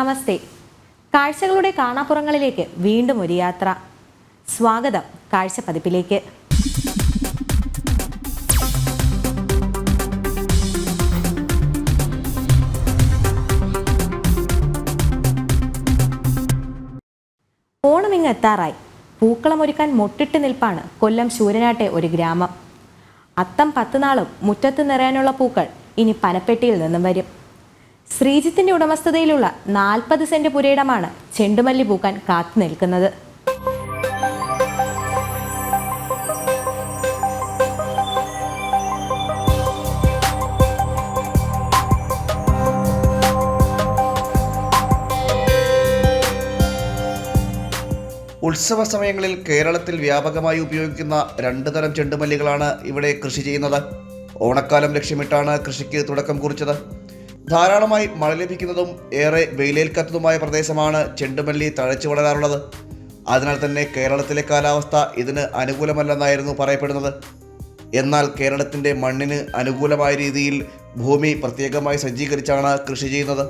നമസ്തേ. കാഴ്ചകളുടെ കാണാപ്പുറങ്ങളിലേക്ക് വീണ്ടും ഒരു യാത്ര. സ്വാഗതം കാഴ്ച പതിപ്പിലേക്ക് ഓണമിങ് എത്താറായി പൂക്കളമൊരുക്കാൻ മുട്ടിട്ട് നിൽപ്പാണ് കൊല്ലം ശൂരനാട്ടെ ഒരു ഗ്രാമം. അത്തം പത്ത് നാളും മുറ്റത്ത് നിറയാനുള്ള പൂക്കൾ ഇനി പനപ്പെട്ടിയിൽ നിന്നും വരും. ശ്രീജിത്തിന്റെ ഉടമസ്ഥതയിലുള്ള നാൽപ്പത് സെന്റ് പുരയിടമാണ് ചെണ്ടുമല്ലി പൂക്കാൻ കാത്തു നിൽക്കുന്നത്. ഉത്സവ സമയങ്ങളിൽ കേരളത്തിൽ വ്യാപകമായി ഉപയോഗിക്കുന്ന രണ്ട് തരം ചെണ്ടുമല്ലികളാണ് ഇവിടെ കൃഷി ചെയ്യുന്നത്. ഓണക്കാലം ലക്ഷ്യമിട്ടാണ് കൃഷിക്ക് തുടക്കം കുറിച്ചത്. ധാരാളമായി മഴ ലഭിക്കുന്നതും ഏറെ വെയിലേൽക്കാത്തതുമായ പ്രദേശമാണ് ചെണ്ടുമല്ലി തഴച്ചു വളരാറുള്ളത്. അതിനാൽ തന്നെ കേരളത്തിലെ കാലാവസ്ഥ ഇതിന് അനുകൂലമല്ലെന്നായിരുന്നു പറയപ്പെടുന്നത്. എന്നാൽ കേരളത്തിന്റെ മണ്ണിന് അനുകൂലമായ രീതിയിൽ ഭൂമി പ്രത്യേകമായി സജ്ജീകരിച്ചാണ് കൃഷി ചെയ്യുന്നത്.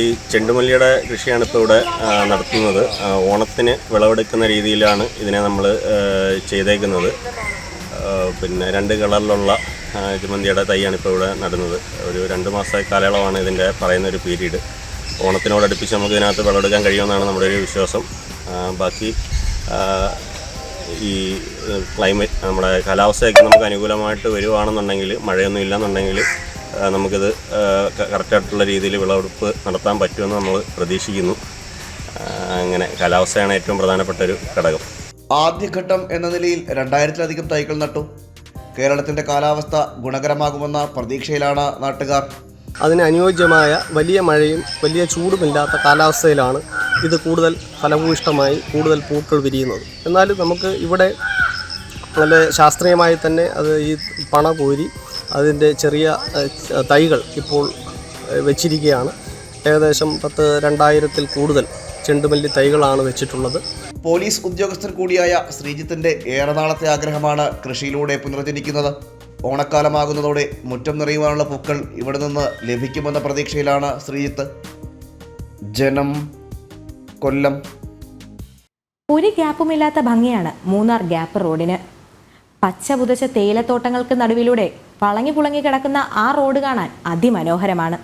ഈ ചെണ്ടുമല്ലിയുടെ കൃഷിയാണ് ഇപ്പോൾ ഇവിടെ നടത്തുന്നത്. ഓണത്തിന് വിളവെടുക്കുന്ന രീതിയിലാണ് ഇതിനെ നമ്മൾ ചെയ്തേക്കുന്നത്. പിന്നെ രണ്ട് കളറിലുള്ള ചുമന്തിയുടെ തൈയാണ് ഇപ്പോൾ ഇവിടെ നടുന്നത്. ഒരു രണ്ട് മാസ കാലയളവാണ് ഇതിന്റെ പറയുന്ന ഒരു പീരീഡ്. ഓണത്തിനോടടുപ്പിച്ച് നമുക്ക് ഇതിനകത്ത് വിളവെടുക്കാൻ കഴിയുമെന്നാണ് നമ്മുടെ ഒരു വിശ്വാസം. ബാക്കി ഈ ക്ലൈമറ്റ് നമ്മുടെ കാലാവസ്ഥയൊക്കെ നമുക്ക് അനുകൂലമായിട്ട് വരുവാണെന്നുണ്ടെങ്കിൽ മഴയൊന്നും ഇല്ലെന്നുണ്ടെങ്കിൽ നമുക്കിത് കറക്റ്റായിട്ടുള്ള രീതിയിൽ വിളവെടുപ്പ് നടത്താൻ പറ്റുമെന്ന് നമ്മൾ പ്രതീക്ഷിക്കുന്നു. അങ്ങനെ കാലാവസ്ഥയാണ് ഏറ്റവും പ്രധാനപ്പെട്ട ഒരു ഘടകം. ആദ്യഘട്ടം എന്ന നിലയിൽ രണ്ടായിരത്തിലധികം തൈകൾ നട്ടു. കേരളത്തിന്റെ കാലാവസ്ഥ ഗുണകരമാകുമെന്ന പ്രതീക്ഷയിലാണ് നാട്ടുകാർ. അതിന് അനുയോജ്യമായ വലിയ മഴയും വലിയ ചൂടുമില്ലാത്ത കാലാവസ്ഥയിലാണ് ഇത് കൂടുതൽ ഫലഭൂയിഷ്ടമായി കൂടുതൽ പൂക്കൾ വിരിയുന്നത്. എന്നാലും നമുക്ക് ഇവിടെ നല്ല ശാസ്ത്രീയമായി തന്നെ അത് ഈ പണ കോരി അതിന്റെ ചെറിയ തൈകൾ ഇപ്പോൾ വെച്ചിരിക്കുകയാണ്. ഏകദേശം പത്ത് രണ്ടായിരത്തിൽ കൂടുതൽ ചെണ്ടുമല്ലി തൈകളാണ് വെച്ചിട്ടുള്ളത്. പോലീസ് ഉദ്യോഗസ്ഥർ കൂടിയായ ശ്രീജിത്തിന്റെ ഏറെ നാളത്തെ ആഗ്രഹമാണ് കൃഷിയിലൂടെ പുനർജനിക്കുന്നത്. ഓണക്കാലമാകുന്നതോടെ മുറ്റം നിറയുവാനുള്ള പൂക്കൾ ഇവിടെ നിന്ന് ലഭിക്കുമെന്ന പ്രതീക്ഷയിലാണ് ശ്രീജിത്ത്. ജനം കൊല്ലം. ഒരു ഗ്യാപ്പുമില്ലാത്ത ഭംഗിയാണ് മൂന്നാർ ഗ്യാപ്പ് റോഡിന്. പച്ച പുതച്ച തേയിലത്തോട്ടങ്ങൾക്ക് നടുവിലൂടെ വളങ്ങി പുളങ്ങി കിടക്കുന്ന ആ റോഡ് കാണാൻ അതിമനോഹരമാണ്.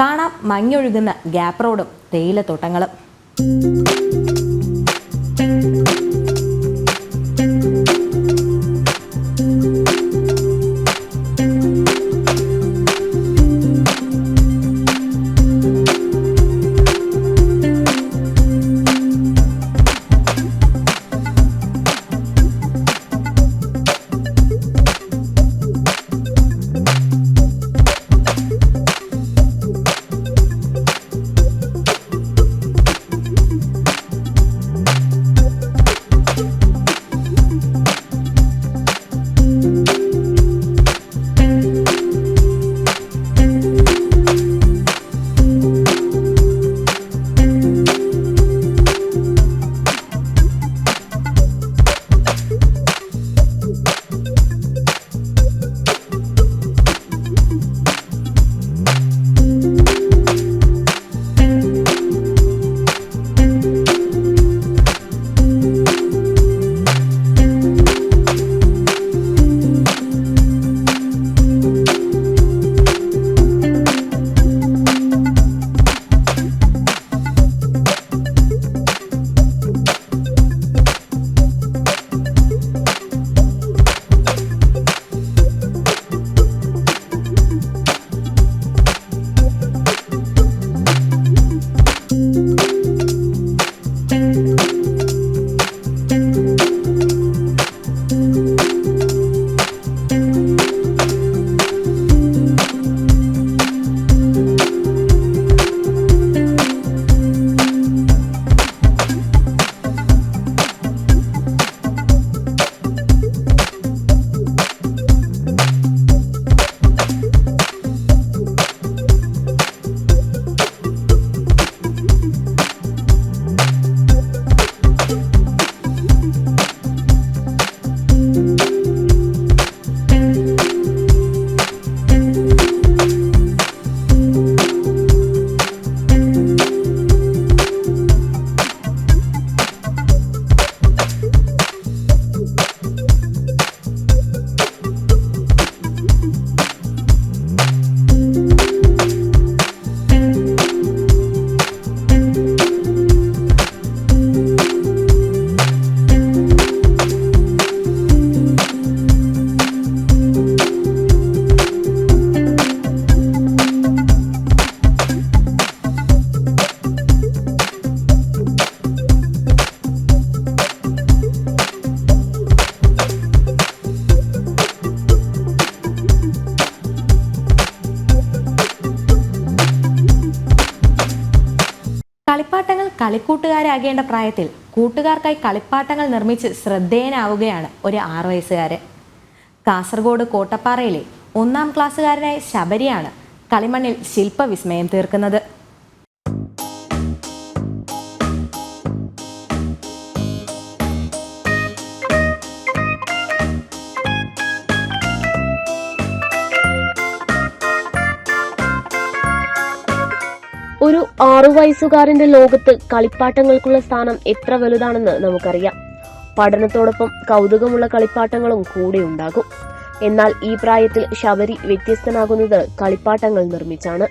കാണാം മഞ്ഞൊഴുകുന്ന ഗ്യാപ്പ് റോഡും തേയിലത്തോട്ടങ്ങളും. കളിപ്പാട്ടങ്ങൾ കളിക്കൂട്ടുകാരാകേണ്ട പ്രായത്തിൽ കൂട്ടുകാർക്കായി കളിപ്പാട്ടങ്ങൾ നിർമ്മിച്ച് ശ്രദ്ധേയനാവുകയാണ് ഒരു ആറു വയസ്സുകാരൻ. കാസർഗോഡ് കോട്ടപ്പാറയിലെ ഒന്നാം ക്ലാസ്സുകാരനായ ശബരിയാണ് കളിമണ്ണിൽ ശില്പവിസ്മയം തീർക്കുന്നത്. ഒരു ആറു വയസ്സുകാരന്റെ ലോകത്ത് കളിപ്പാട്ടങ്ങൾക്കുള്ള സ്ഥാനം എത്ര വലുതാണെന്ന് നമുക്കറിയാം. പഠനത്തോടൊപ്പം കൗതുകമുള്ള കളിപ്പാട്ടങ്ങളും കൂടെ ഉണ്ടാകും. എന്നാൽ ഈ പ്രായത്തിൽ ശബരി വ്യത്യസ്തനാകുന്നത് കളിപ്പാട്ടങ്ങൾ നിർമ്മിച്ചാണ്.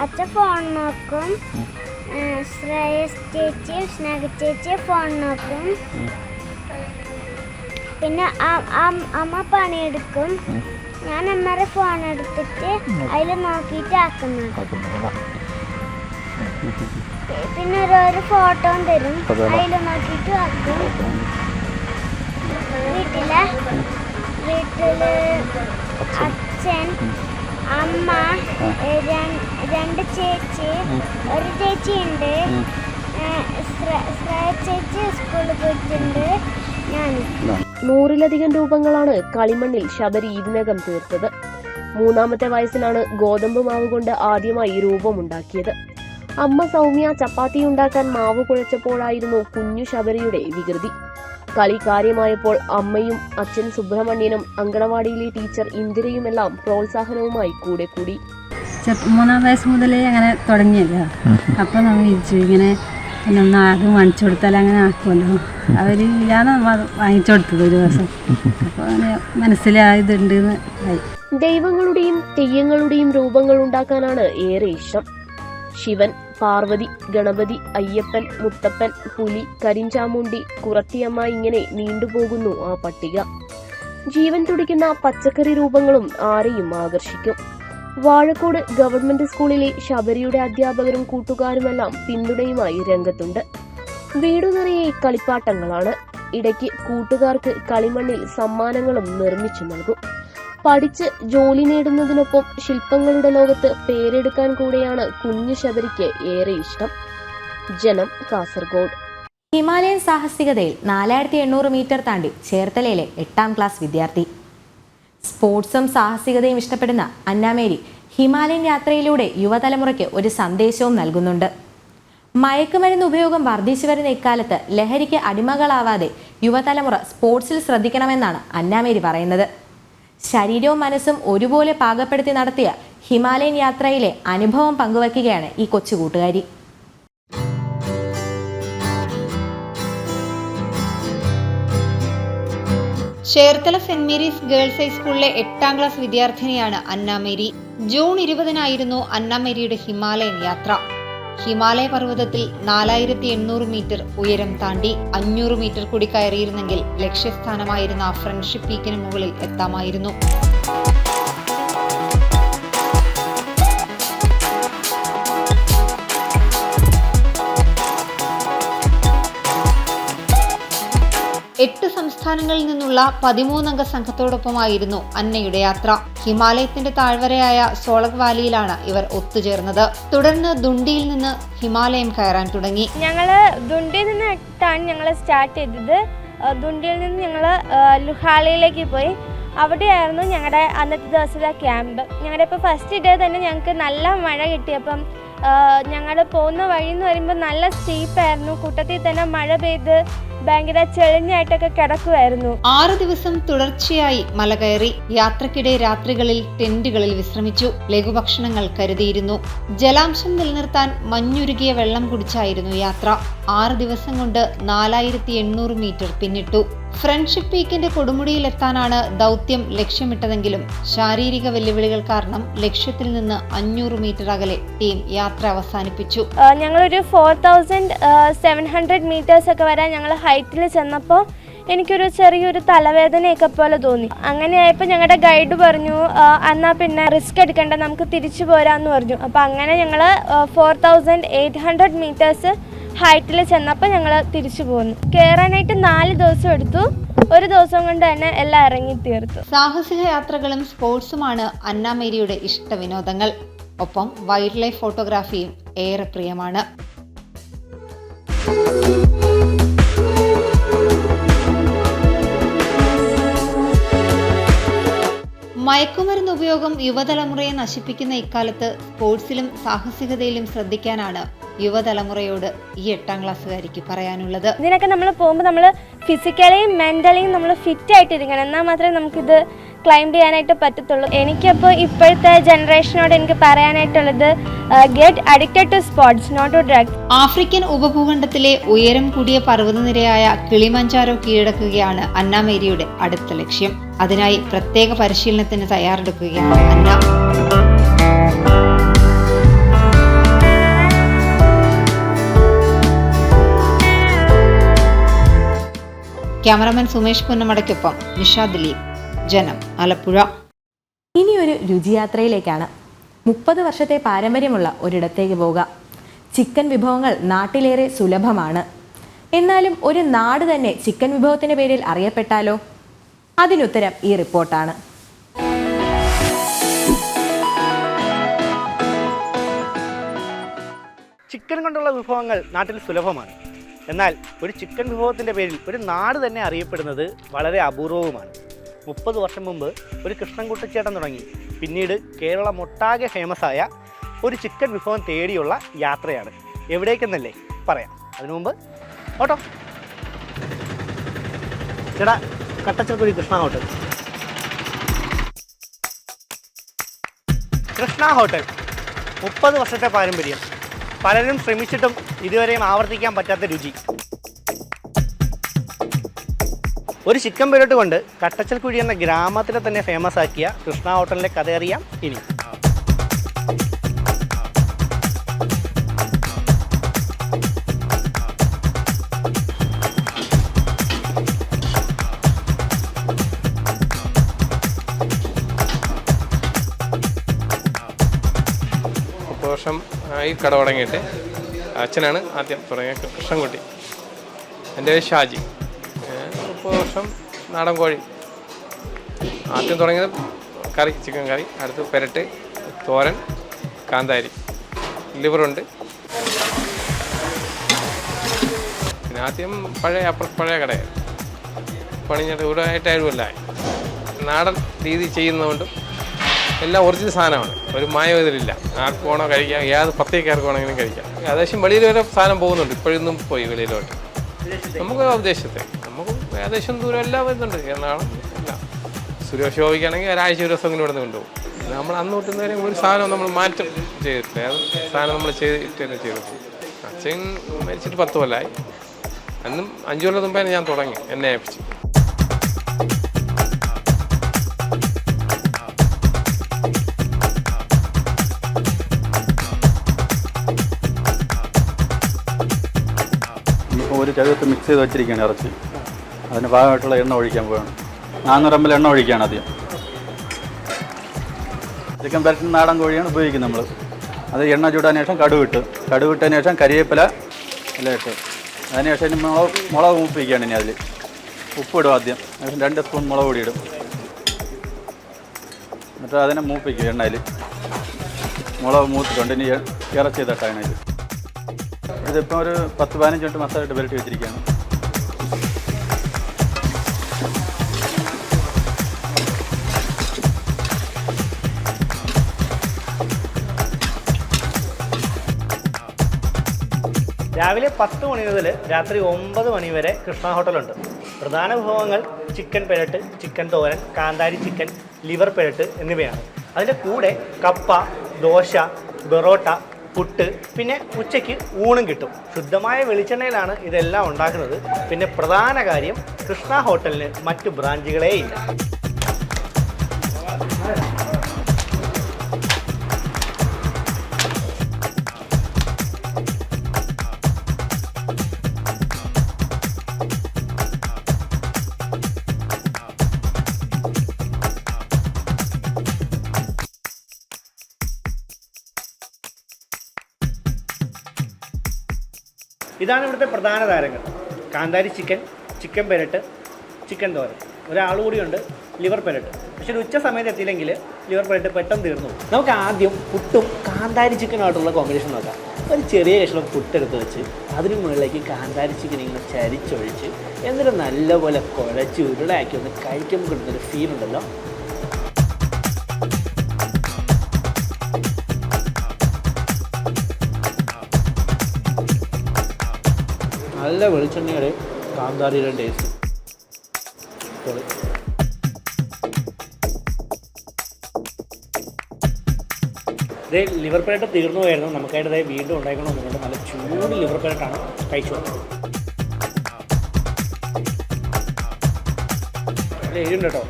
അച്ഛ- ഫോൺ നോക്കും. ഏ, ശ്രേയസ് ചേച്ചി സ്നേഹ ചേച്ചി ഫോൺ നോക്കും. പിന്നെ അമ്മ പണിയെടുക്കും. ഞാൻ അമ്മയുടെ ഫോൺ എടുത്തിട്ട് അതിൽ നോക്കിയിട്ട് ആക്കുന്നത് പിന്നെ ഓരോരോ ഫോട്ടോ തരും. അതിൽ നോക്കിയിട്ട് ആക്കും. വീട്ടിലെ വീട്ടിൽ അച്ഛൻ. അമ്മ രണ്ട് ചേച്ചി ഒരു ചേച്ചി ഉണ്ട് ചേച്ചി സ്കൂളിൽ പോയിട്ടുണ്ട്. ഞാനും നൂറിലധികം രൂപങ്ങളാണ് കളിമണ്ണിൽ ശബരി ഇതിനകം തീർത്തത്. മൂന്നാമത്തെ വയസ്സിലാണ് ഗോതമ്പ് മാവ് കൊണ്ട് ആദ്യമായി രൂപമുണ്ടാക്കിയത്. അമ്മ സൗമ്യ ചപ്പാത്തി ഉണ്ടാക്കാൻ മാവ് കുഴച്ചപ്പോഴായിരുന്നു കുഞ്ഞു ശബരിയുടെ വികൃതി. കളി കാര്യമായപ്പോൾ അമ്മയും അച്ഛൻ സുബ്രഹ്മണ്യനും അങ്കണവാടിയിലെ ടീച്ചർ ഇന്ദിരയുമെല്ലാം പ്രോത്സാഹനവുമായി കൂടെ കൂടി. മൂന്നാം വയസ്സ് മുതലേ അങ്ങനെ തുടങ്ങിയല്ലോ അപ്പോൾ നമ്മൾ ഇങ്ങനെ പിന്നെ ഒന്ന് ആദ്യം വാങ്ങിച്ചു കൊടുത്താൽ അങ്ങനെ ആക്കുമല്ലോ. അവർ ഇല്ലാന്ന് വാങ്ങിച്ചു കൊടുത്തത് ഒരു ദിവസം. അപ്പോൾ അങ്ങനെ മനസ്സിലായതുണ്ട് ദൈവങ്ങളുടെയും തെയ്യങ്ങളുടെയും രൂപങ്ങൾ ഉണ്ടാക്കാനാണ് ഏറെ ഇഷ്ടം. ശിവൻ പാർവതി ഗണപതി അയ്യപ്പൻ മുത്തപ്പൻ പുലി കരിഞ്ചാമുണ്ടി കുറത്തിയമ്മ ഇങ്ങനെ നീണ്ടുപോകുന്നു ആ പട്ടിക. ജീവൻ തുടിക്കുന്ന പച്ചക്കറി രൂപങ്ങളും ആരെയും ആകർഷിക്കും. വാഴക്കോട് ഗവൺമെന്റ് സ്കൂളിലെ ശബരിയുടെ അധ്യാപകരും കൂട്ടുകാരുമെല്ലാം പിന്തുണയുമായി രംഗത്തുണ്ട്. വീടു നിറയെ കളിപ്പാട്ടങ്ങളാണ്. ഇടയ്ക്ക് കൂട്ടുകാർക്ക് കളിമണ്ണിൽ സമ്മാനങ്ങളും നിർമ്മിച്ചു നൽകും. പഠിച്ച് ജോലി നേടുന്നതിനൊപ്പം ശില്പങ്ങളുടെ ലോകത്ത് പേരെടുക്കാൻ കൂടെയാണ് കുഞ്ഞു ശബരിക്ക് ഏറെ ഇഷ്ടം. ജനം കാസർഗോഡ്. ഹിമാലയൻ സാഹസികതയിൽ നാലായിരത്തി എണ്ണൂറ് മീറ്റർ താണ്ടി ചേർത്തലയിലെ എട്ടാം ക്ലാസ് വിദ്യാർത്ഥി. സ്പോർട്സും സാഹസികതയും ഇഷ്ടപ്പെടുന്ന അന്നാമേരി ഹിമാലയൻ യാത്രയിലൂടെ യുവതലമുറയ്ക്ക് ഒരു സന്ദേശവും നൽകുന്നുണ്ട്. മയക്കുമരുന്ന് ഉപയോഗം വർദ്ധിച്ചു വരുന്ന ഇക്കാലത്ത് ലഹരിക്ക് അടിമകളാവാതെ യുവതലമുറ സ്പോർട്സിൽ ശ്രദ്ധിക്കണമെന്നാണ് അന്നാമേരി പറയുന്നത്. ശരീരവും മനസ്സും ഒരുപോലെ പാകപ്പെടുത്തി നടത്തിയ ഹിമാലയൻ യാത്രയിലെ അനുഭവം പങ്കുവയ്ക്കുകയാണ് ഈ കൊച്ചു കൂട്ടുകാരി ചേർത്തല സെന്റ് മേരീസ് ഗേൾസ് ഹൈസ്കൂളിലെ എട്ടാം ക്ലാസ് വിദ്യാർത്ഥിനിയാണ് അന്നാമേരി. ജൂൺ ഇരുപതിനായിരുന്നു അന്നാമേരിയുടെ ഹിമാലയൻ യാത്ര. ഹിമാലയ പർവതത്തിൽ നാലായിരത്തി എണ്ണൂറ് മീറ്റർ ഉയരം താണ്ടി അഞ്ഞൂറ് മീറ്റർ കൂടി കയറിയിരുന്നെങ്കിൽ ലക്ഷ്യസ്ഥാനമായിരുന്ന ഫ്രണ്ട്ഷിപ്പ് പീക്കിന് മുകളിൽ എത്താമായിരുന്നു. എട്ട് സംസ്ഥാനങ്ങളിൽ നിന്നുള്ള പതിമൂന്നംഗ സംഘത്തോടൊപ്പമായിരുന്നു അന്നയുടെ യാത്ര. ഹിമാലയത്തിന്റെ താഴ്വരയായ സോളക് വാലിയിലാണ് ഇവർ ഒത്തുചേർന്നത്. തുടർന്ന് ദുണ്ടിയിൽ നിന്ന് ഹിമാലയം കയറാൻ തുടങ്ങി. ഞങ്ങൾ ദുണ്ടിയിൽ നിന്നിട്ടാണ് ഞങ്ങൾ സ്റ്റാർട്ട് ചെയ്തത്. ദുണ്ടിയിൽ നിന്ന് ഞങ്ങൾ ലുഹാലയിലേക്ക് പോയി. അവിടെയായിരുന്നു ഞങ്ങളുടെ അന്നത്തെ ദിവസത്തെ ക്യാമ്പ്. ഞങ്ങളുടെ ഇപ്പോൾ ഫസ്റ്റ് ഡേ തന്നെ ഞങ്ങൾക്ക് നല്ല മഴ കിട്ടിയപ്പം ഞങ്ങൾ പോകുന്ന വഴി എന്ന് പറയുമ്പോൾ നല്ല സ്റ്റീപ്പായിരുന്നു കൂട്ടത്തിൽ തന്നെ മഴ പെയ്ത് ഭയങ്കര ചെളിഞ്ഞായിട്ടൊക്കെ കിടക്കുമായിരുന്നു ആറ് ദിവസം തുടർച്ചയായി മല കയറി യാത്രക്കിടെ രാത്രികളിൽ ടെന്റുകളിൽ വിശ്രമിച്ചു. ലഘുഭക്ഷണങ്ങൾ കരുതിയിരുന്നു. ജലാംശം നിലനിർത്താൻ മഞ്ഞുരുകിയ വെള്ളം കുടിച്ചായിരുന്നു യാത്ര. ആറ് ദിവസം കൊണ്ട് നാലായിരത്തി എണ്ണൂറ് മീറ്റർ പിന്നിട്ടു. ഫ്രണ്ട്ഷിപ്പ് പീക്കിന്റെ കൊടുമുടിയിലെത്താനാണ് ദൗത്യം ലക്ഷ്യമിട്ടതെങ്കിലും ശാരീരിക വെല്ലുവിളികൾ കാരണം ലക്ഷ്യത്തിൽ നിന്ന് അഞ്ഞൂറ് മീറ്റർ അകലെ ടീം യാത്ര അവസാനിപ്പിച്ചു. ഞങ്ങളൊരു four thousand seven hundred metres ഒക്കെ വരാൻ ഞങ്ങൾ ഹൈറ്റിൽ ചെന്നപ്പോൾ എനിക്കൊരു ചെറിയൊരു തലവേദനയൊക്കെ പോലെ തോന്നി. അങ്ങനെയായപ്പോൾ ഞങ്ങളുടെ ഗൈഡ് പറഞ്ഞു എന്നാൽ പിന്നെ റിസ്ക് എടുക്കേണ്ട നമുക്ക് തിരിച്ചു പോരാന്ന് പറഞ്ഞു. അപ്പോൾ അങ്ങനെ ഞങ്ങൾ four thousand eight hundred metres ഹൈറ്റിൽ ചെന്നപ്പോൾ ഞങ്ങൾ തിരിച്ചു പോന്നു. കയറാനായിട്ട് നാല് ദിവസം എടുത്തു. ഒരു ദിവസം കൊണ്ട് തന്നെ എല്ലാം ഇറങ്ങി തീർത്തു. സാഹസിക യാത്രകളും സ്പോർട്സുമാണ് അന്നാമേരിയുടെ ഇഷ്ട വിനോദങ്ങൾ. ഒപ്പം വൈൽഡ് ലൈഫ് ഫോട്ടോഗ്രാഫിയും ഏറെ പ്രിയമാണ്. മയക്കുമരുന്ന് ഉപയോഗം യുവതലമുറയെ നശിപ്പിക്കുന്ന ഇക്കാലത്ത് സ്പോർട്സിലും സാഹസികതയിലും ശ്രദ്ധിക്കാനാണ് യുവതലമുറയോട് ഈ എട്ടാം ക്ലാസ്സുകാരിക്ക് പറയാനുള്ളത്. ഇതിനൊക്കെ നമ്മൾ പോകുമ്പോൾ നമ്മൾ ഫിസിക്കലിയും മെന്റലിയും നമ്മൾ ഫിറ്റ് ആയിട്ടിരിക്കണം. എന്നാൽ മാത്രമേ നമുക്കിത് ക്ലൈംബ് ചെയ്യാനായിട്ട് പറ്റത്തുള്ളൂ. എനിക്കപ്പോൾ ഇപ്പോഴത്തെ ജനറേഷനോട് എനിക്ക് പറയാനായിട്ടുള്ളത് get addicted to sports not to drugs African ഉപഭൂഖണ്ഡത്തിലെ ഉയരം കൂടിയ പർവതനിരയായ കിളിമഞ്ചാരോ കീഴടക്കുകയാണ് അന്ന മേരിയുടെ അടുത്ത ലക്ഷ്യം. അതിനായി പ്രത്യേക പരിശീലനത്തിന് തയ്യാറെടുക്കുകയാണ് അന്ന. ക്യാമറമാൻ സുമേഷ് പുന്നമടയ്ക്കൊപ്പം നിഷാ ദിലീപ്. ജനം ആലപ്പുഴ. ഇനി ഒരു രുചിയാത്രയിലേക്കാണ്. മുപ്പത് വർഷത്തെ പാരമ്പര്യമുള്ള ഒരിടത്തേക്ക് പോകാം ചിക്കൻ വിഭവങ്ങൾ നാട്ടിലേറെ സുലഭമാണ്. എന്നാലും ഒരു നാട് തന്നെ ചിക്കൻ വിഭവത്തിന്റെ പേരിൽ അറിയപ്പെട്ടാലോ? അതിനുത്തരം ഈ റിപ്പോർട്ടാണ്. ചിക്കൻ കൊണ്ടുള്ള വിഭവങ്ങൾ നാട്ടിൽ സുലഭമാണ്. എന്നാൽ ഒരു ചിക്കൻ വിഭവത്തിന്റെ പേരിൽ ഒരു നാട് തന്നെ അറിയപ്പെടുന്നത് വളരെ അപൂർവവുമാണ്. മുപ്പത് വർഷം മുമ്പ് ഒരു കൃഷ്ണൻകുട്ടിച്ചേട്ടൻ തുടങ്ങി. പിന്നീട് കേരളം ഒട്ടാകെ ഫേമസ് ആയ ഒരു ചിക്കൻ വിഭവം തേടിയുള്ള യാത്രയാണ്. എവിടേക്കെന്നല്ലേ പറയാം. അതിനു മുമ്പ് ഓട്ടോ. ചേട്ടാ കട്ടച്ചൽക്കുഴി കൃഷ്ണ ഹോട്ടൽ. കൃഷ്ണ ഹോട്ടൽ. മുപ്പത് വർഷത്തെ പാരമ്പര്യം. പലരും ശ്രമിച്ചിട്ടും ഇതുവരെയും ആവർത്തിക്കാൻ പറ്റാത്ത രുചി. ഒരു ചിക്കൻ പെരോട്ട് കൊണ്ട് കട്ടച്ചൽക്കുഴി എന്ന ഗ്രാമത്തിലെ തന്നെ ഫേമസ് ആക്കിയ കൃഷ്ണ ഹോട്ടലിന്റെ കഥയറിയാം ഇനി. മുപ്പത് ആയി കട തുടങ്ങിയിട്ട് അച്ഛനാണ് ആദ്യം തുടങ്ങിയ കൃഷ്ണൻകുട്ടി. എന്റെ പേര് ഷാജി. മുപ്പത് വർഷം നാടൻ കോഴി. ആദ്യം തുടങ്ങിയത് കറി ചിക്കൻ കറി അടുത്ത് പെരട്ട് തോരൻ കാന്താരി. ലിവറുണ്ട്. പിന്നെ ആദ്യം പഴയ പഴയ കടയായിരുന്നു. പണിഞ്ഞിട്ട് ഇവിടെ ആയിട്ടായിരുമല്ല നാടൻ രീതി ചെയ്യുന്നതുകൊണ്ടും എല്ലാം ഒറിജിനൽ സാധനമാണ്. ഒരു മായം ഇതിലില്ല. ആർക്ക് വേണോ കഴിക്കാം. ഏത് പത്തേക്ക് ആർക്ക് വേണമെങ്കിലും കഴിക്കാം. ഏകദേശം വെളിയിൽ വരെ സാധനം പോകുന്നുണ്ട്. ഇപ്പോഴൊന്നും പോയി വെളിയിലോട്ട്. നമുക്ക് ഉദ്ദേശത്തെ നമുക്ക് ഏകദേശം ദൂരം എല്ലാം വരുന്നുണ്ട്. എറണാകുളം എല്ലാം സുരേഷ് ഗോപിക്കാണെങ്കിൽ ഒരാഴ്ച ഒരു ദിവസം ഇവിടെ നിന്ന് കൊണ്ടുപോകും. നമ്മൾ അന്ന് കിട്ടുന്നവരെ ഒരു സാധനം നമ്മൾ മാറ്റം ചെയ്തിട്ടില്ല. അത് സാധനം നമ്മൾ ചെയ്തിട്ട് തന്നെ ചെയ്തു. അച്ഛൻ മരിച്ചിട്ട് പത്ത് കൊല്ലമായി അന്നും അഞ്ചു കൊല്ലം മുമ്പേ ഞാൻ തുടങ്ങി. എന്നെ ഏൽപ്പിച്ചു. ചകത്ത് മിക്സ് ചെയ്ത് വെച്ചിരിക്കുകയാണ് ഇറച്ചി. അതിന് ഭാഗമായിട്ടുള്ള എണ്ണ ഒഴിക്കാൻ പോവാണ് നാനൂറ് എം എണ്ണ ഒഴിക്കുകയാണ് ആദ്യം. ചിക്കൻ പരട്ടുന്ന നാടൻ കോഴിയാണ് ഉപയോഗിക്കുന്നത് നമ്മൾ അത് എണ്ണ ചൂടാൻ ശേഷം കടുവിട്ട് കടുവിട്ടതിന് ശേഷം കരിവേപ്പില എല്ലാം ഇട്ട്. അതിന് ശേഷം ഇനി മുളക് മുളക് മൂപ്പിക്കുകയാണ് ഇനി അതിൽ ഉപ്പിടും ആദ്യം. അതിന് രണ്ട് സ്പൂൺ മുളക് പൊടി ഇടും. എന്നിട്ട് അതിനെ മൂപ്പിക്കും എണ്ണയിൽ മുളക് മൂത്തിട്ടുണ്ട്. ഇനി ഇറച്ചി തട്ടാണ് അതിൽ ഇതിപ്പോൾ ഒരു പത്ത് പതിനഞ്ച് മിനിറ്റ് മസാല ഇട്ട് പുരട്ടി വെച്ചിരിക്കുകയാണ്. രാവിലെ പത്ത് മണി മുതൽ രാത്രി ഒമ്പത് മണി വരെ കൃഷ്ണ ഹോട്ടലുണ്ട്. പ്രധാന വിഭവങ്ങൾ ചിക്കൻ പെരട്ട് ചിക്കൻ തോരൻ കാന്താരി ചിക്കൻ ലിവർ പെരട്ട് എന്നിവയാണ്. അതിന്റെ കൂടെ കപ്പ ദോശ ബെറോട്ട പുട്ട് പിന്നെ ഉച്ചയ്ക്ക് ഊണും കിട്ടും. ശുദ്ധമായ വെളിച്ചെണ്ണയിലാണ് ഇതെല്ലാം ഉണ്ടാക്കുന്നത്. പിന്നെ പ്രധാന കാര്യം കൃഷ്ണ ഹോട്ടലിന് മറ്റു ബ്രാഞ്ചുകളേ ഇല്ല ഇതാണ് ഇവിടുത്തെ പ്രധാന താരങ്ങൾ. കാന്താരി ചിക്കൻ ചിക്കൻ പെരട്ട് ചിക്കൻ തോരൻ. ഒരാൾ കൂടിയുണ്ട് ലിവർ പെരട്ട്. പക്ഷെ ഒരു ഉച്ച സമയത്ത് എത്തിയില്ലെങ്കിൽ ലിവർ പെരട്ട് പെട്ടെന്ന് തീർന്നു നമുക്ക് ആദ്യം പുട്ടും കാന്താരി ചിക്കനുമായിട്ടുള്ള കോമ്പിനേഷൻ നോക്കാം. ഒരു ചെറിയ കഷ്ണം പുട്ടെടുത്ത് വെച്ച് അതിന് മുകളിലേക്ക് കാന്താരി ചിക്കൻ ഇങ്ങനെ ചരിച്ചൊഴിച്ച് എന്നിട്ട് നല്ലപോലെ കുഴച്ച് ഉരുളാക്കി ഒന്ന് കഴിക്കുമ്പോൾ കിട്ടുന്നൊരു ഫീൽ ഉണ്ടല്ലോ. നല്ല വെളിച്ചെണ്ണയുടെ കാന്താരിയുടെ ടേസ്റ്റ്. ഇതേ ലിവർ പേരട്ട് തീർന്നു പോയായിരുന്നു. നമുക്കായിട്ട് ഇതേ വീണ്ടും ഉണ്ടായിക്കണമെന്നുണ്ട് നല്ല ചൂട് ലിവർ പേരട്ടാണ് കഴിച്ചു എഴുതുണ്ട് കേട്ടോ.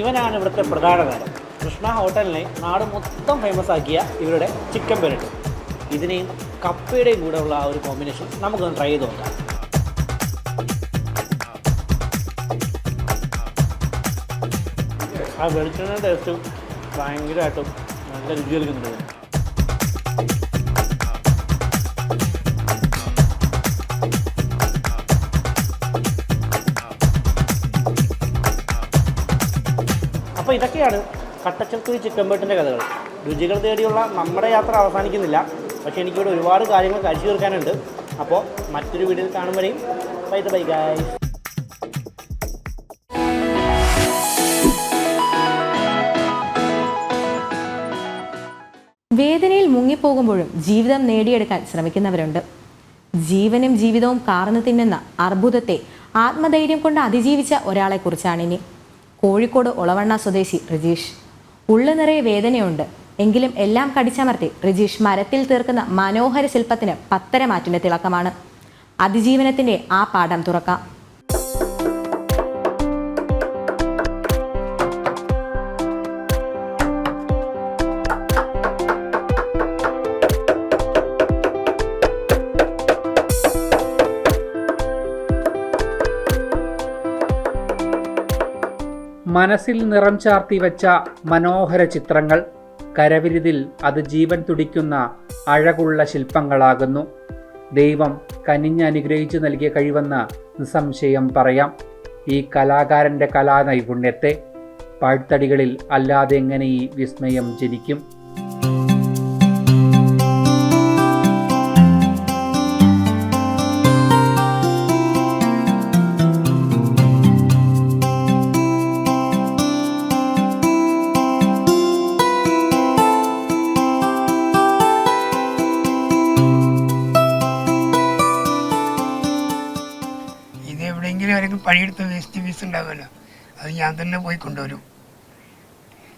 ഇവനാണ് ഇവിടുത്തെ പ്രധാന താരം. കൃഷ്ണ ഹോട്ടലിനെ നാട് മൊത്തം ഫേമസ് ആക്കിയ ഇവരുടെ ചിക്കൻ പെരട്ട് ഇതിനെയും കപ്പയുടെയും കൂടെ ഉള്ള ആ ഒരു കോമ്പിനേഷൻ നമുക്കൊന്ന് ട്രൈ ചെയ്ത് നോക്കാം. ആ വെളിച്ചെണ്ണ ടേസ്റ്റ് ഭയങ്കരമായിട്ടും നല്ല രുചി നൽകുന്നുണ്ട്. അപ്പോൾ ഇതൊക്കെയാണ് കട്ടച്ചക്കുരി ചിക്കൻ ബേട്ടിന്റെ കഥകൾ. രുചികൾ തേടിയുള്ള നമ്മുടെ യാത്ര അവസാനിക്കുന്നില്ല. പക്ഷേ എനിക്കിവിടെ ഒരുപാട് കാര്യങ്ങൾ കഴിച്ചു തീർക്കാനുണ്ട്. അപ്പോൾ മറ്റൊരു വീഡിയോയിൽ കാണുമ്പോഴേ ബൈ ബൈ ഗായ് വേദനയിൽ മുങ്ങിപ്പോകുമ്പോഴും ജീവിതം നേടിയെടുക്കാൻ ശ്രമിക്കുന്നവരുണ്ട്. ജീവനും ജീവിതവും കാർന്നു തിന്നുന്ന അർബുദത്തെ ആത്മധൈര്യം കൊണ്ട് അതിജീവിച്ച ഒരാളെക്കുറിച്ചാണിനി കോഴിക്കോട് ഒളവണ്ണ സ്വദേശി റിജീഷ്. ഉള്ളു നിറയെ വേദനയുണ്ട്. എങ്കിലും എല്ലാം കടിച്ചമർത്തി റിജീഷ് മരത്തിൽ തീർക്കുന്ന മനോഹര ശില്പത്തിന് പത്തരമാറ്റിന്റെ തിളക്കമാണ്. അതിജീവനത്തിന്റെ ആ പാഠം തുറക്കാം. മനസ്സിൽ നിറം ചാർത്തി വെച്ച മനോഹര ചിത്രങ്ങൾ. കരവിരുതിൽ അത് ജീവൻ തുടിക്കുന്ന അഴകുള്ള ശില്പങ്ങളാകുന്നു. ദൈവം കനിഞ്ഞ് അനുഗ്രഹിച്ചു നൽകിയ കഴിവെന്ന് നിസ്സംശയം പറയാം. ഈ കലാകാരന്റെ കലാനൈപുണ്യത്തെ പാഴ്ത്തടികളിൽ അല്ലാതെ എങ്ങനെ ഈ വിസ്മയം ജനിക്കും? ഉണ്ടാവുമല്ലോ. അത് ഞാൻ തന്നെ പോയി കൊണ്ടുവരും.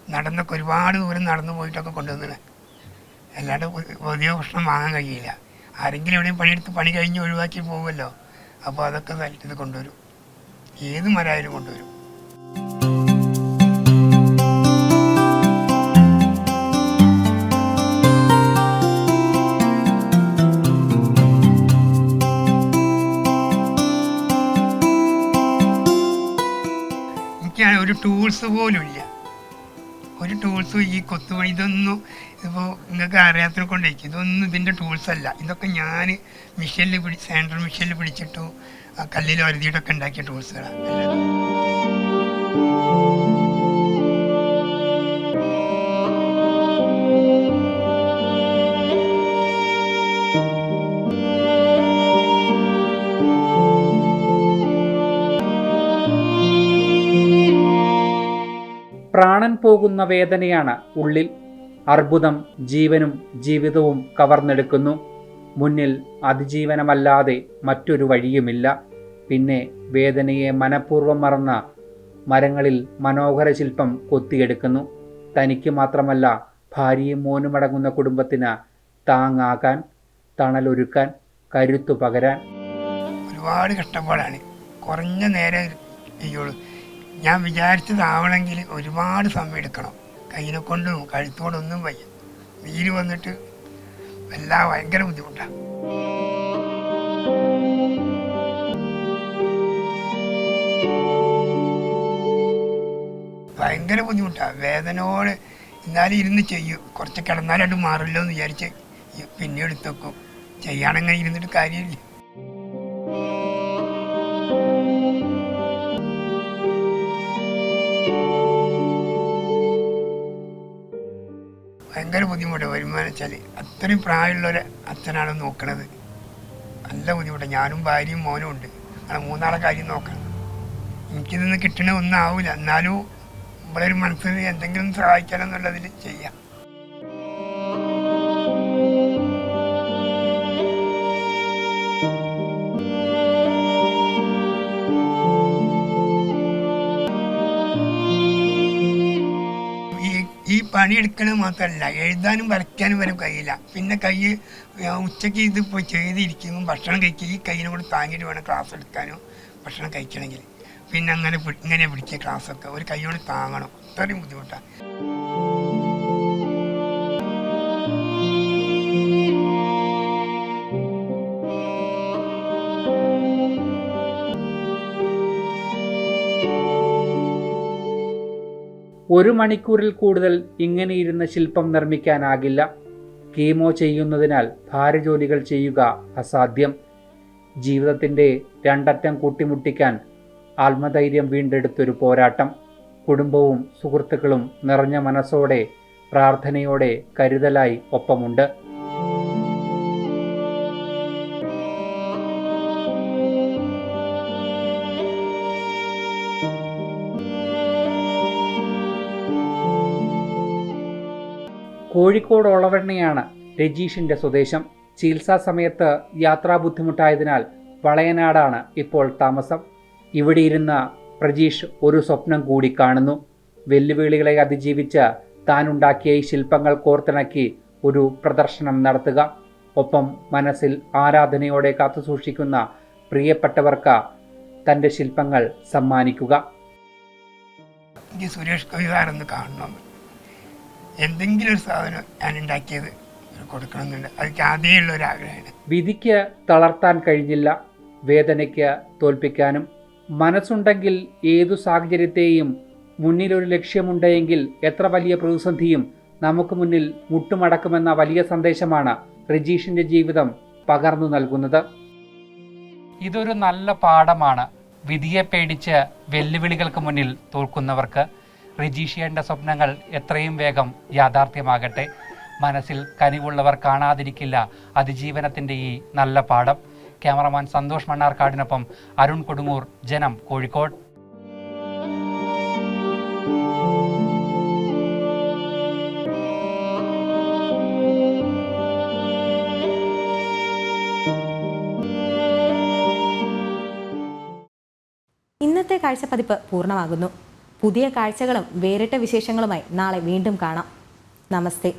നടന്നൊക്കെ ഒരുപാട് ദൂരം നടന്നു പോയിട്ടൊക്കെ കൊണ്ടുവന്നത്. അല്ലാണ്ട് വലിയ ഭക്ഷണം വാങ്ങാൻ കഴിയില്ല. ആരെങ്കിലും എവിടെയും പണിയെടുത്ത് പണി കഴിഞ്ഞ് ഒഴിവാക്കി പോകുമല്ലോ അപ്പോൾ അതൊക്കെ ഇത് കൊണ്ടുവരും. ഏത് മരായാലും കൊണ്ടുവരും. ഒരു ടൂൾസ് പോലും ഇല്ല ഒരു ടൂൾസും ഈ കൊത്തുപണി ഇതൊന്നും ഇപ്പോൾ നിങ്ങൾക്ക് അറിയാത്തതിനെ കൊണ്ടേക്ക്. ഇതൊന്നും ഇതിന്റെ ടൂൾസ് അല്ല. ഇതൊക്കെ ഞാൻ മിഷനിൽ പിടി സാൻഡർ മിഷനിൽ പിടിച്ചിട്ടു കല്ലിൽ ഒരുതിയിട്ടൊക്കെ ഉണ്ടാക്കിയ ടൂൾസുകളാണ് പ്രാണൻ പോകുന്ന വേദനയാണ് ഉള്ളിൽ. അർബുദം ജീവനും ജീവിതവും കവർന്നെടുക്കുന്നു. മുന്നിൽ അതിജീവനമല്ലാതെ മറ്റൊരു വഴിയുമില്ല. പിന്നെ വേദനയെ മനഃപൂർവം മറന്ന മരങ്ങളിൽ മനോഹര ശില്പം കൊത്തിയെടുക്കുന്നു. തനിക്ക് മാത്രമല്ല ഭാര്യയും മോനുമടങ്ങുന്ന കുടുംബത്തിന് താങ്ങാകാൻ തണലൊരുക്കാൻ കരുത്തു പകരാൻ. ഒരുപാട് കഷ്ടപ്പാടാണ്. കുറഞ്ഞ നേരം ചെയ്യുള്ളൂ ഞാൻ വിചാരിച്ചതാവണമെങ്കിൽ ഒരുപാട് സമയം എടുക്കണം. കയ്യിനെ കൊണ്ടും കഴുത്തോടൊന്നും വയ്യ. നീര് വന്നിട്ട് എല്ലാം ഭയങ്കര ബുദ്ധിമുട്ടാണ് ഭയങ്കര ബുദ്ധിമുട്ടാണ് വേദനയോട് എന്നാലും ഇരുന്ന് ചെയ്യും. കുറച്ച് കിടന്നാലായിട്ട് മാറില്ലോ എന്ന് വിചാരിച്ച് ഈ പിന്നെ എടുത്തു വെക്കും. ചെയ്യാണെങ്കിൽ ഇരുന്നിട്ട് കാര്യമില്ല. ഭയങ്കര ബുദ്ധിമുട്ട് വരുമാനം വെച്ചാൽ അത്രയും പ്രായമുള്ളൊരു അച്ഛനാണ് നോക്കണത്. നല്ല ബുദ്ധിമുട്ട്. ഞാനും ഭാര്യയും മോനും ഉണ്ട്. അങ്ങനെ മൂന്നാളെ കാര്യം നോക്കണം എനിക്കിതൊന്നും കിട്ടണ ഒന്നും ആവില്ല എന്നാലും നമ്മളൊരു മനസ്സിൽ എന്തെങ്കിലും സഹായിക്കണം എന്നുള്ളതിൽ ചെയ്യാം. ഈ പണിയെടുക്കണ മാത്രമല്ല എഴുതാനും വരയ്ക്കാനും വരെ കഴിയില്ല. പിന്നെ കൈ ഉച്ചയ്ക്ക് ഇത് ഇപ്പോൾ ചെയ്തിരിക്കുമ്പോൾ ഭക്ഷണം കഴിക്കുക ഈ കൈയിനെ കൂടെ താങ്ങിയിട്ട് വേണം ക്ലാസ് എടുക്കാനോ ഭക്ഷണം കഴിക്കണമെങ്കിൽ. പിന്നെ അങ്ങനെ ഇങ്ങനെ പിടിക്കുക ക്ലാസ്സൊക്കെ ഒരു കൈയോട് താങ്ങണം. അത്രയും ബുദ്ധിമുട്ടാണ് ഒരു മണിക്കൂറിൽ കൂടുതൽ ഇങ്ങനെ ഇരുന്ന് ശില്പം നിർമ്മിക്കാനാകില്ല. കീമോ ചെയ്യുന്നതിനാൽ ഭാരജോലികൾ ചെയ്യുക അസാധ്യം. ജീവിതത്തിന്റെ രണ്ടറ്റം കൂട്ടിമുട്ടിക്കാൻ ആത്മധൈര്യം വീണ്ടെടുത്തൊരു പോരാട്ടം. കുടുംബവും സുഹൃത്തുക്കളും നിറഞ്ഞ മനസ്സോടെ പ്രാർത്ഥനയോടെ കരുതലായി ഒപ്പമുണ്ട്. കോഴിക്കോട് ഒളവെണ്ണയാണ് രജീഷിന്റെ സ്വദേശം. ചികിത്സാ സമയത്ത് യാത്രാ ബുദ്ധിമുട്ടായതിനാൽ വളയനാടാണ് ഇപ്പോൾ താമസം. ഇവിടെ ഇരുന്ന പ്രജീഷ് ഒരു സ്വപ്നം കൂടി കാണുന്നു. വെല്ലുവിളികളെ അതിജീവിച്ച് താനുണ്ടാക്കിയ ഈ ശില്പങ്ങൾ കോർത്തിണക്കി ഒരു പ്രദർശനം നടത്തുക. ഒപ്പം മനസ്സിൽ ആരാധനയോടെ കാത്തുസൂക്ഷിക്കുന്ന പ്രിയപ്പെട്ടവർക്ക് തന്റെ ശില്പങ്ങൾ സമ്മാനിക്കുക. സുരേഷ് കവി സാറൊന്ന് കാണണം. എന്തെങ്കിലും ഒരു സാധനം ഞാൻ ഉണ്ടാക്കിയത് കൊടുക്കണമെന്നുണ്ട്. അതൊക്കെ ആദ്യമുള്ള ഒരു ആഗ്രഹമാണ് വിധിക്ക് തളർത്താൻ കഴിഞ്ഞില്ല വേദനയ്ക്ക് തോൽപ്പിക്കാനും. മനസ്സുണ്ടെങ്കിൽ ഏതു സാഹചര്യത്തെയും മുന്നിലൊരു ലക്ഷ്യമുണ്ടെങ്കിൽ എത്ര വലിയ പ്രതിസന്ധിയും നമുക്ക് മുന്നിൽ മുട്ടുമടക്കുമെന്ന വലിയ സന്ദേശമാണ് റിജീഷിന്റെ ജീവിതം പകർന്നു നൽകുന്നത്. ഇതൊരു നല്ല പാഠമാണ്. വിധിയെ പേടിച്ച് വെല്ലുവിളികൾക്ക് മുന്നിൽ തോൽക്കുന്നവർക്ക് റിജീഷിയന്റെ സ്വപ്നങ്ങൾ എത്രയും വേഗം യാഥാർത്ഥ്യമാകട്ടെ. മനസ്സിൽ കനിവുള്ളവർ കാണാതിരിക്കില്ല. അതിജീവനത്തിന്റെ ഈ നല്ല പാഠം. ക്യാമറമാൻ സന്തോഷ് മണ്ണാർക്കാടിനൊപ്പം അരുൺ കൊടുങ്ങൂർ ജനം കോഴിക്കോട്. ഇന്നത്തെ പുതിയ കാഴ്ചകളും വേറിട്ട വിശേഷങ്ങളുമായി നാളെ വീണ്ടും കാണാം. നമസ്തേ.